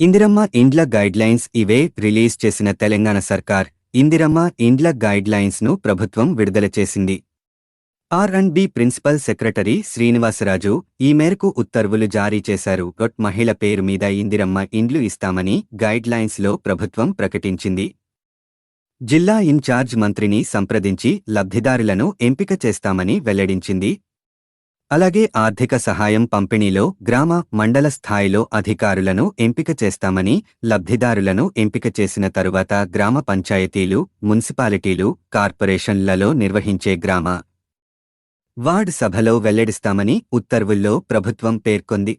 ఇందిరమ్మ ఇండ్ల గైడ్లైన్స్ ఇవే రిలీజ్ చేసిన తెలంగాణ సర్కార్. ఇందిరమ్మ ఇండ్ల గైడ్లైన్స్ను ప్రభుత్వం విడుదల చేసింది. R and B principal secretary Srinivasaraju ఈ మేరకు ఉత్తర్వులు జారీ చేశారు. గొట్ మహిళ పేరు మీద ఇందిరమ్మ ఇండ్లు ఇస్తామని గైడ్లైన్స్లో ప్రభుత్వం ప్రకటించింది. జిల్లా ఇన్ఛార్జ్ మంత్రిని సంప్రదించి లబ్ధిదారులను ఎంపిక చేస్తామని వెల్లడించింది. అలాగే ఆర్థిక సహాయం పంపిణీలో గ్రామ మండల స్థాయిలో అధికారులను ఎంపిక చేస్తామని లబ్ధిదారులను ఎంపిక చేసిన తరువాత గ్రామ పంచాయతీలు మున్సిపాలిటీలు కార్పొరేషన్లలో నిర్వహించే గ్రామ వార్డ్ సభలో వెల్లడిస్తామని ఉత్తర్వుల్లో ప్రభుత్వం పేర్కొంది.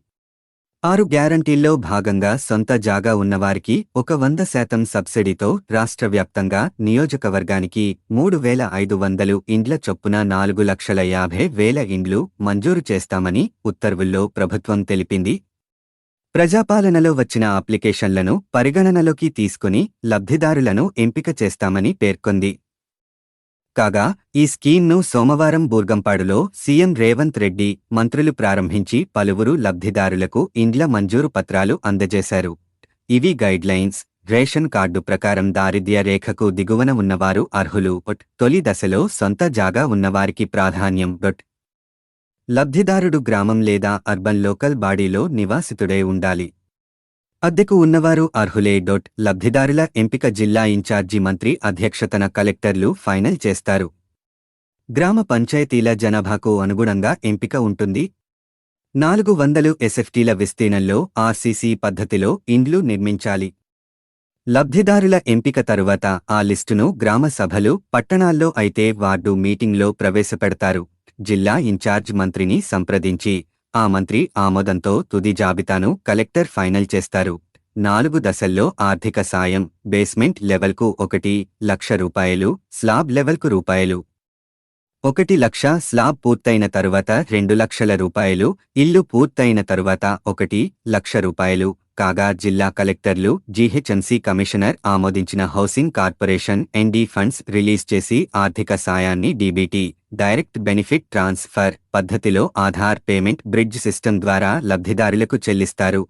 ఆరు గ్యారంటీల్లో భాగంగా సొంత జాగా ఉన్నవారికి ఒక వంద శాతం సబ్సిడీతో రాష్ట్ర వ్యాప్తంగా నియోజకవర్గానికి మూడు వేల ఐదు వందలు ఇండ్ల చొప్పున నాలుగు లక్షల యాభై వేల ఇండ్లు మంజూరు చేస్తామని ఉత్తర్వుల్లో ప్రభుత్వం తెలిపింది. ప్రజాపాలనలో వచ్చిన అప్లికేషన్లను పరిగణనలోకి తీసుకుని లబ్ధిదారులను ఎంపిక చేస్తామని పేర్కొంది. కాగా ఈ స్కీమ్ను సోమవారం బూర్గంపాడులో సీఎం రేవంత్ రెడ్డి మంత్రులు ప్రారంభించి పలువురు లబ్ధిదారులకు ఇండ్ల మంజూరు పత్రాలు అందజేశారు. ఇవి గైడ్లైన్స్ రేషన్ కార్డు ప్రకారం దారిద్ర్య రేఖకు దిగువన ఉన్నవారు అర్హులు. తొలి దశలో సొంత జాగా ఉన్నవారికి ప్రాధాన్యం. లబ్ధిదారుడు గ్రామం లేదా అర్బన్ లోకల్ బాడీలో నివాసితుడై ఉండాలి. అద్దెకు ఉన్నవారు అర్హులే. డొట్. లబ్ధిదారుల ఎంపిక జిల్లా ఇన్ఛార్జి మంత్రి అధ్యక్షతన కలెక్టర్లు ఫైనల్ చేస్తారు. గ్రామ పంచాయతీల జనాభాకు అనుగుణంగా ఎంపిక ఉంటుంది. నాలుగు వందలు ఎస్ఎఫ్టీల విస్తీర్ణంలో ఆర్సీసీ పద్ధతిలో ఇండ్లు నిర్మించాలి. లబ్ధిదారుల ఎంపిక తరువాత ఆ లిస్టును గ్రామ సభలు పట్టణాల్లో అయితే వార్డు మీటింగ్లో ప్రవేశపెడతారు. జిల్లా ఇన్ఛార్జ్ మంత్రిని సంప్రదించి ఆ మంత్రి ఆమోదంతో తుది జాబితాను కలెక్టర్ ఫైనల్ చేస్తారు. నాలుగు దశల్లో ఆర్థిక సాయం బేస్మెంట్ లెవెల్కు ఒకటి లక్ష రూపాయలు స్లాబ్ లెవెల్కు రూపాయలు. ఒకటి లక్ష స్లాబ్ పూర్తయిన తరువాత రెండు లక్షల రూపాయలు ఇల్లు పూర్తయిన తరువాత ఒకటి లక్ష రూపాయలు కాగా జిల్లా కలెక్టర్లు జీహెచ్ఎంసీ కమిషనర్ ఆమోదించిన housing corporation ND funds release చేసి ఆర్థిక సాయాన్ని డీబీటీ డైరెక్ట్ బెనిఫిట్ ట్రాన్స్ఫర్ పద్ధతిలో ఆధార్ పేమెంట్ బ్రిడ్జ్ సిస్టమ్ ద్వారా లబ్ధిదారులకు చెల్లిస్తారు.